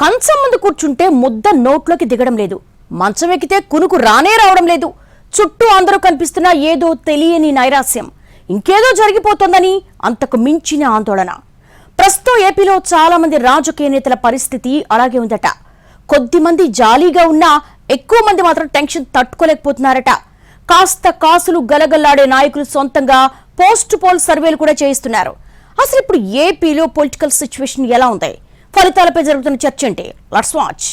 కంచం ముందు కూర్చుంటే ముద్ద నోట్లోకి దిగడం లేదు. మంచం ఎక్కితే కునుకు రానే రావడం లేదు. చుట్టూ అందరూ కనిపిస్తున్న ఏదో తెలియని నైరాస్యం ఇంకేదో జరిగిపోతోందని అంతకు మించిన ఆందోళన. ప్రస్తుతం ఏపీలో చాలా మంది రాజకీయ నేతల పరిస్థితి అలాగే ఉందట. కొద్ది మంది జాలీగా ఉన్నా ఎక్కువ మంది మాత్రం టెన్షన్ తట్టుకోలేకపోతున్నారట. కాస్త కాసులు గలగల్లాడే నాయకులు సొంతంగా పోస్ట్ పోల్ సర్వేలు కూడా చేయిస్తున్నారు. అసలు ఇప్పుడు ఏపీలో పొలిటికల్ సిచ్యువేషన్ ఎలా ఉంది? ఫలితాలపై జరుగుతున్న చర్చ ఏంటి? లట్స్ వాచ్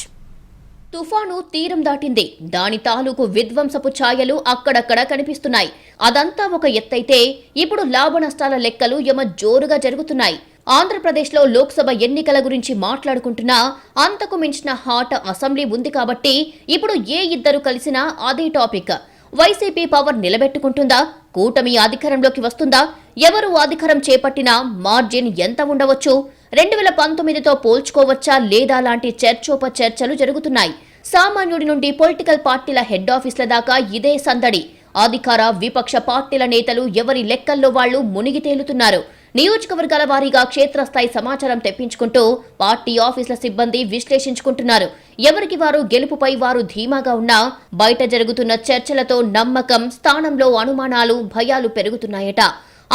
తుఫాను తీరం దాటింది. దాని తాలూకు విధ్వంసపు ఛాయలు అక్కడక్కడ కనిపిస్తున్నాయి. అదంతా ఒక ఎత్తైతే ఇప్పుడు లాభ నష్టాల లెక్కలు యమ జోరుగా జరుగుతున్నాయి. ఆంధ్రప్రదేశ్లో లోక్సభ ఎన్నికల గురించి మాట్లాడుకుంటున్నా అంతకు మించిన హాట్ అసెంబ్లీ ఉంది కాబట్టి ఇప్పుడు ఏ ఇద్దరు కలిసినా అదే టాపిక్. YCP power నిలబెట్టుకుంటుందా? కూటమి అధికారంలోకి వస్తుందా? ఎవరు అధికారం చేపట్టినా మార్జిన్ ఎంత ఉండవచ్చు? రెండు వేల పంతొమ్మిదితో పోల్చుకోవచ్చా లేదా లాంటి చర్చోప చర్చలు జరుగుతున్నాయి. సామాన్యుడి నుండి పొలిటికల్ పార్టీల హెడ్ ఆఫీసుల దాకా ఇదే సందడి. అధికార విపక్ష పార్టీల నేతలు ఎవరి లెక్కల్లో వాళ్ళు మునిగి తేలుతున్నారు. నియోజకవర్గాల వారీగా క్షేత్రస్థాయి సమాచారం తెప్పించుకుంటూ పార్టీ ఆఫీసుల సిబ్బంది విశ్లేషించుకుంటున్నారు. ఎవరికి వారు గెలుపుపై వారు ధీమాగా ఉన్నా బయట జరుగుతున్న చర్చలతో నమ్మకం స్థానంలో అనుమానాలు భయాలు పెరుగుతున్నాయట.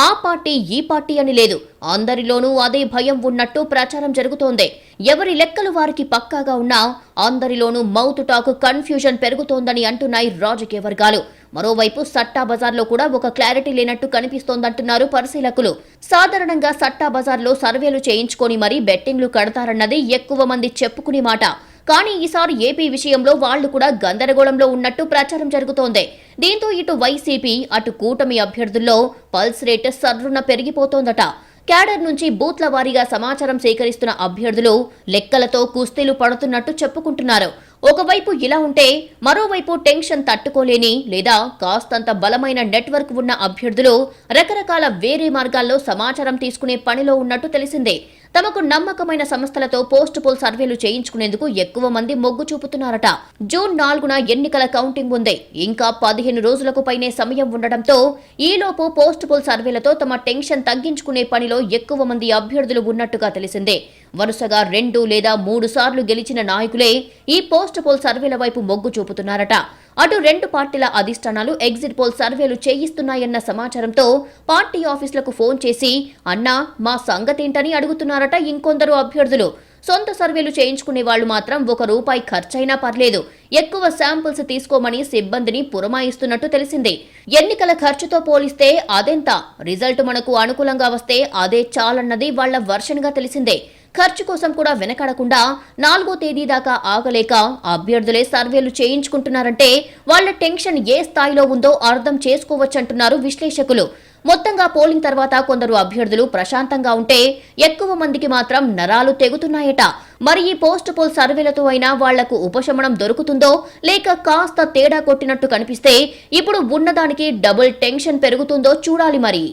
ఆ పార్టీ ఈ పార్టీ అని లేదు. అందరిలోనూ అదే భయం ఉన్నట్టు ప్రచారం జరుగుతోంది. ఎవరి లెక్కలు వారికి పక్కాగా ఉన్నా అందరిలోనూ మౌత్ టాక్ కన్ఫ్యూజన్ పెరుగుతోందని అంటున్నాయి రాజకీయ వర్గాలు. మరోవైపు సట్టా బజార్లో కూడా ఒక క్లారిటీ లేనట్టు కనిపిస్తోందంటున్నారు పరిశీలకులు. సాధారణంగా సట్టా బజార్లో సర్వేలు చేయించుకొని మరీ బెట్టింగ్లు కడతారన్నది ఎక్కువ మంది చెప్పుకునే మాట. కానీ ఈసారి ఏపీ విషయంలో వాళ్ళు కూడా గందరగోళంలో ఉన్నట్టు ప్రచారం జరుగుతోంది. దీంతో ఇటు వైసీపీ అటు కూటమి అభ్యర్థుల్లో పల్స్ రేట్ సర్రున పెరిగిపోతోందట. క్యాడర్ నుంచి బూత్ల వారీగా సమాచారం సేకరిస్తున్న అభ్యర్థులు లెక్కలతో కుస్తీలు పడుతున్నట్టు చెప్పుకుంటున్నారు. ఒకవైపు ఇలా ఉంటే మరోవైపు టెన్షన్ తట్టుకోలేని లేదా కాస్తంత బలమైన నెట్వర్క్ ఉన్న అభ్యర్థులు రకరకాల వేరే మార్గాల్లో సమాచారం తీసుకునే పనిలో ఉన్నట్టు తెలిసిందే. తమకు నమ్మకమైన సంస్థలతో పోస్ట్ పోల్ సర్వేలు చేయించుకునేందుకు ఎక్కువ మంది మొగ్గు చూపుతున్నారట. జూన్ నాలుగున ఎన్నికల కౌంటింగ్ ఉంది. ఇంకా పదిహేను రోజులకు పైనే సమయం ఉండడంతో ఈలోపు పోస్ట్ పోల్ సర్వేలతో తమ టెన్షన్ తగ్గించుకునే పనిలో ఎక్కువ మంది అభ్యర్థులు ఉన్నట్టుగా తెలిసిందే. వరుసగా రెండు లేదా మూడు సార్లు గెలిచిన నాయకులే ఈ పోస్ట్ పోల్ సర్వేల వైపు మొగ్గు చూపుతున్నారట. అటు రెండు పార్టీల అధిష్టానాలు ఎగ్జిట్ పోల్ సర్వేలు చేయిస్తున్నాయన్న సమాచారంతో పార్టీ ఆఫీసులకు ఫోన్ చేసి అన్నా మా సంగతేంటని అడుగుతున్నారట ఇంకొందరు అభ్యర్థులు. సొంత సర్వేలు చేయించుకునే వాళ్ళు మాత్రం ఒక రూపాయి ఖర్చైనా పర్లేదు. ఎక్కువ శాంపిల్స్ తీసుకోమని సిబ్బందిని పురమాయిస్తున్నట్టు తెలిసింది. ఎన్నికల ఖర్చుతో పోలిస్తే అదెంత? రిజల్ట్ మనకు అనుకూలంగా వస్తే అదే చాలన్నది వాళ్ళ వర్షన్గా తెలిసిందే. ఖర్చు కోసం కూడా వెనకడకుండా నాలుగో తేదీ దాకా ఆగలేక అభ్యర్థులే సర్వేలు చేయించుకుంటున్నారంటే వాళ్ళ టెన్షన్ ఏ స్థాయిలో ఉందో అర్థం చేసుకోవచ్చంటున్నారు విశ్లేషకులు. మొత్తంగా పోలింగ్ తర్వాత కొందరు అభ్యర్థులు ప్రశాంతంగా ఉంటే ఎక్కువ మందికి మాత్రం నరాలు తెగుతున్నాయట. మరి ఈ పోస్ట్ పోల్ సర్వేలతో అయినా వాళ్ళకు ఉపశమనం దొరుకుతుందో లేక కాస్త తేడా కొట్టినట్టు కనిపిస్తే ఇప్పుడు ఉన్నదానికి డబుల్ టెన్షన్ పెరుగుతుందో చూడాలి మరి.